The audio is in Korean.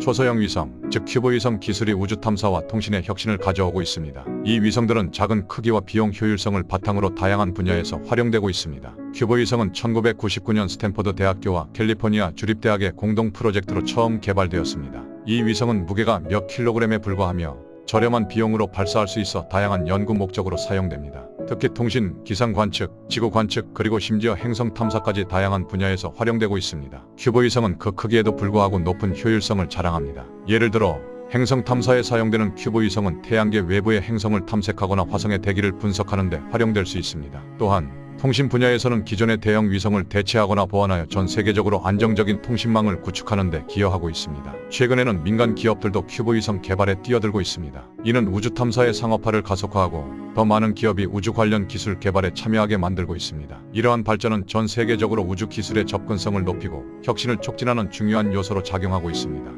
초소형 위성, 즉 큐브 위성 기술이 우주 탐사와 통신의 혁신을 가져오고 있습니다. 이 위성들은 작은 크기와 비용 효율성을 바탕으로 다양한 분야에서 활용되고 있습니다. 큐브 위성은 1999년 스탠퍼드 대학교와 캘리포니아 주립대학의 공동 프로젝트로 처음 개발되었습니다. 이 위성은 무게가 몇 킬로그램에 불과하며 저렴한 비용으로 발사할 수 있어 다양한 연구 목적으로 사용됩니다. 특히 통신, 기상 관측, 지구 관측, 그리고 심지어 행성 탐사까지 다양한 분야에서 활용되고 있습니다. 큐브 위성은 그 크기에도 불구하고 높은 효율성을 자랑합니다. 예를 들어 행성 탐사에 사용되는 큐브 위성은 태양계 외부의 행성을 탐색하거나 화성의 대기를 분석하는 데 활용될 수 있습니다. 또한 통신 분야에서는 기존의 대형 위성을 대체하거나 보완하여 전 세계적으로 안정적인 통신망을 구축하는 데 기여하고 있습니다. 최근에는 민간 기업들도 큐브 위성 개발에 뛰어들고 있습니다. 이는 우주 탐사의 상업화를 가속화하고 더 많은 기업이 우주 관련 기술 개발에 참여하게 만들고 있습니다. 이러한 발전은 전 세계적으로 우주 기술의 접근성을 높이고 혁신을 촉진하는 중요한 요소로 작용하고 있습니다.